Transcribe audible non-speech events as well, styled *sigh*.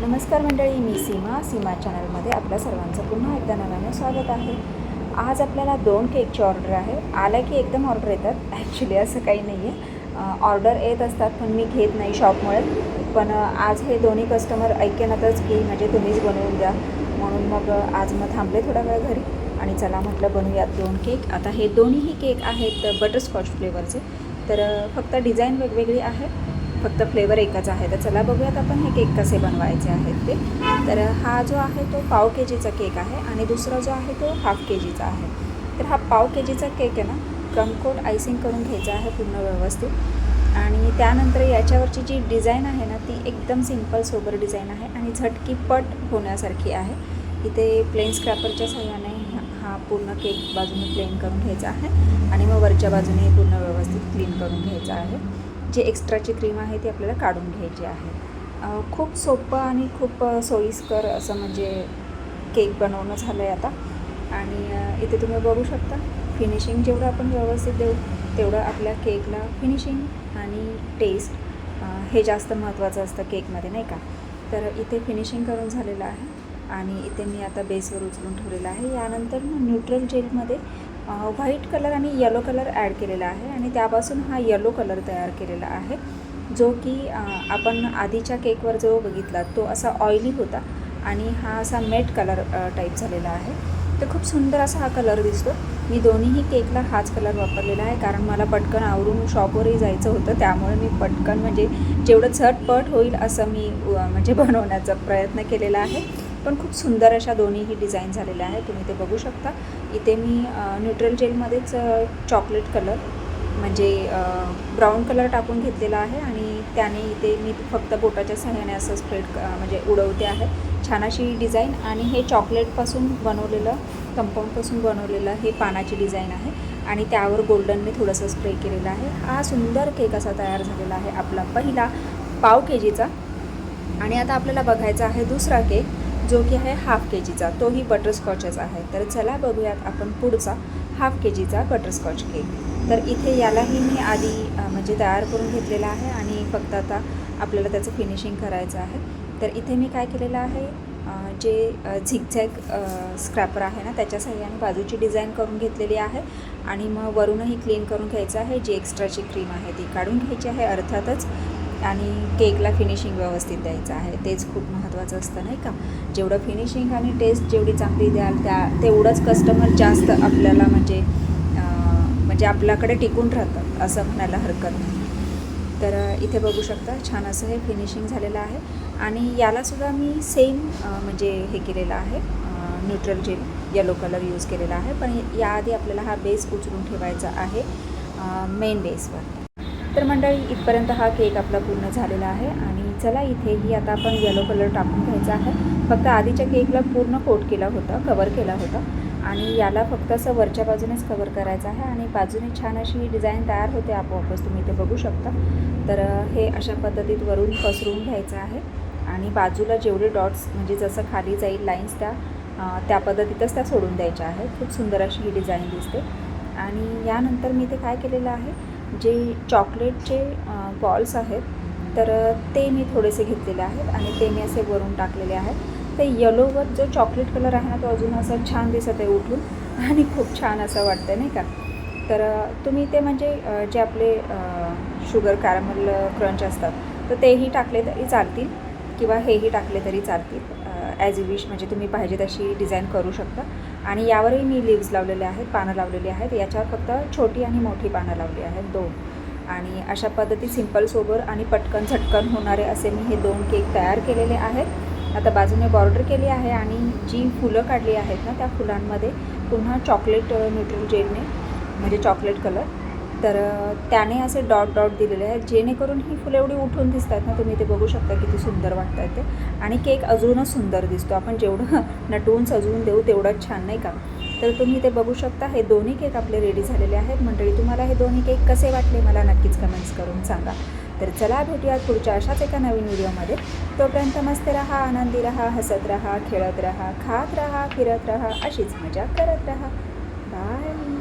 नमस्कार मंडळी मी सीमा. सीमा चॅनलमध्ये आपल्या सर्वांचं पुन्हा एकदा नव्याने स्वागत आहे. आज आपल्याला दोन केकची ऑर्डर आहे. आल्या की एकदम ऑर्डर येतात. ॲक्च्युली असं काही नाही आहे ऑर्डर येत असतात पण मी घेत नाही शॉपमुळे. पण आज हे दोन्ही कस्टमर ऐकेनातच की म्हणजे तुम्हीच बनवून द्या. म्हणून मग आज मग थांबले थोडा वेळ घरी. आणि चला म्हटलं बनवूयात दोन केक. आता हे दोन्हीही केक आहेत बटरस्कॉच फ्लेवरचे. तर फक्त डिझाईन वेगवेगळी आहे. फक्त फ्लेवर एकच आहे. तर चला बघूयात आपण हे केक कसे बनवायचे आहेत ते. तर हा जो आहे तो पाव के जीचा केक आहे आणि दुसरा जो आहे तो हाफ के जीचा आहे. तर हा पाव के जीचा केक आहे ना क्रमकोट आयसिंग करून घ्यायचा आहे पूर्ण व्यवस्थित. आणि त्यानंतर याच्यावरची जी डिझाईन आहे ना ती एकदम सिंपल सोबर डिझाईन आहे आणि झटकीपट होण्यासारखी आहे. इथे प्लेन स्क्रॅपरच्या सहाय्याने हा- हा पूर्ण केक बाजूने प्लेन करून घ्यायचा आहे आणि मग वरच्या बाजूने पूर्ण व्यवस्थित क्लीन करून घ्यायचा आहे. जे एक्स्ट्राची क्रीम आहे ती आपल्याला काढून घ्यायची आहे. खूप सोपं आणि खूप सोयीस्कर असं म्हणजे केक बनवणं झालं आहे आता. आणि इथे तुम्ही बघू शकता फिनिशिंग जेवढं आपण व्यवस्थित देऊ तेवढं आपल्या केकला फिनिशिंग आणि टेस्ट हे जास्त महत्त्वाचं असतं केकमध्ये नाही का? तर इथे फिनिशिंग करून झालेलं आहे. आणि इथे मी आता बेसवर उचलून ठेवलेलं आहे. यानंतर न्यूट्रल जेलमध्ये व्हाईट कलर आणि येलो कलर ॲड केलेला आहे आणि त्यापासून हा येलो कलर तयार केलेला आहे जो की आपण आधीच्या केकवर जो बघितला तो असा ऑइली होता आणि हा असा मेट कलर टाईप झालेला आहे. तर खूप सुंदर असा हा कलर दिसतो. मी दोन्हीही केकला हाच कलर वापरलेला आहे कारण मला पटकन आवरून शॉपवरही जायचं होतं त्यामुळे मी पटकन म्हणजे जेवढं झटपट होईल असं मी म्हणजे बनवण्याचा प्रयत्न केलेला आहे. पण खूप सुंदर अशा दोन्हीही डिझाईन झालेल्या आहेत. तुम्ही ते बघू शकता. इथे मी न्यूट्रल जेलमध्येच चॉकलेट कलर म्हणजे ब्राऊन कलर टाकून घेतलेला आहे आणि त्याने इथे मी फक्त बोटाच्या सहाय्याने असं स्प्रेड म्हणजे उडवते आहे. छान अशी डिझाईन आणि हे चॉकलेटपासून बनवलेलं कंपाऊंडपासून बनवलेलं हे पानाची डिझाईन आहे. आणि त्यावर गोल्डनने थोडंसं स्प्रे केलेलं आहे. हा सुंदर केक असा तयार झालेला आहे आपला पहिला पाव के जीचा आणि आता आपल्याला बघायचा आहे दुसरा केक जो की आहे हाफ के जीचा तोही बटरस्कॉचच आहे. तर चला बघूयात आपण पुढचा हाफ के जीचा बटरस्कॉच केक तर इथे यालाही मी आधी म्हणजे तयार करून घेतलेला आहे आणि फक्त आता आपल्याला त्याचं फिनिशिंग करायचं आहे. तर इथे मी काय केलेलं आहे जे झिगझॅग स्क्रॅपर आहे ना त्याच्या सहाय्याने बाजूची डिझाईन करून घेतलेली आहे. आणि मग वरूनही क्लीन करून घ्यायचं आहे. जी एक्स्ट्राची क्रीम आहे ती काढून घ्यायची आहे. अर्थातच आणि केकला फिनिशिंग व्यवस्थित द्यायचं आहे. तेच खूप महत्त्वाचं असतं नाही का? जेवढं फिनिशिंग आणि टेस्ट जेवढी चांगली द्याल त्या तेवढंच कस्टमर जास्त आपल्याला म्हणजे म्हणजे आपल्याकडे टिकून राहतात असं म्हणायला हरकत नाही. तर इथे बघू शकता छान असं हे फिनिशिंग झालेलं आहे. आणि यालासुद्धा मी सेम म्हणजे हे केलेलं आहे neutral gel yellow colour use केलेला आहे. पण याआधी आपल्याला हा बेस उचलून ठेवायचा आहे मेन बेसवर तर मंडळी इथपर्यंत हा केक आपला पूर्ण झालेला आहे आणि चला इथेही आता आपण येलो कलर टाकून घ्यायचा आहे. फक्त आधीच्या केकला पूर्ण कोट केला होता कवर केला होता आणि याला फक्त असं वरच्या बाजूनेच कवर करायचं आहे आणि बाजूने छान अशी ही डिझाईन तयार होते आपोआपच तुम्ही ते बघू शकता. तर हे अशा पद्धतीत वरून पसरून घ्यायचं आहे आणि बाजूला जेवढे डॉट्स म्हणजे जसं खाली जाईल लाईन्स त्या त्या पद्धतीतच त्या सोडून द्यायच्या आहेत. खूप सुंदर अशी ही डिझाईन दिसते. आणि यानंतर मी ते काय केलेलं आहे? जे चॉकलेटचे बॉल्स आहेत तर ते मी थोडेसे घेतलेले आहेत आणि ते मी असे वरून टाकलेले आहेत. ते येलोवर जो चॉकलेट कलर आहे ना तो अजून असं छान दिसत आहे उठून आणि खूप छान असं वाटतं नाही का? तर तुम्ही ते म्हणजे जे आपले शुगर कॅरमल क्रंच असतात तर तेही टाकले तरी चालतील किंवा हेही टाकले तरी चालतील ॲज यू विश म्हणजे तुम्ही पाहिजे तशी डिझाईन करू शकता. आणि यावरही मी लिव्ज लावलेले आहेत पानं लावलेली आहेत. याच्यावर फक्त छोटी आणि मोठी पानं लावली आहेत दोन. आणि अशा पद्धती सिंपल सोबर आणि पटकन झटकन होणारे असे मी हे दोन केक तयार केलेले आहेत. आता बाजूने बॉर्डर केली आहे आणि जी फुलं काढली आहेत ना त्या फुलांमध्ये पुन्हा चॉकलेट न्यूट्रल जेलने म्हणजे चॉकलेट कलर तर त्याने असे डॉट डॉट दिलेले आहेत जेणेकरून ही फुलं एवढी उठून दिसतात ना तुम्ही ते बघू शकता किती सुंदर वाटतात ते. आणि केक अजूनच सुंदर दिसतो. आपण जेवढं *laughs* नटवून सजवून देऊ तेवढंच छान नाही का? तर तुम्ही ते बघू शकता. हे दोन्ही केक आपले रेडी झालेले आहेत. मंडळी तुम्हाला हे दोन्ही केक कसे वाटले मला नक्कीच कमेंट्स करून सांगा. तर चला भेटूयात पुढच्या अशाच एका नवीन व्हिडिओमध्ये. तोपर्यंत मस्त राहा आनंदी राहा हसत राहा खेळत राहा खात राहा फिरत राहा अशीच मजा करत राहा. बाय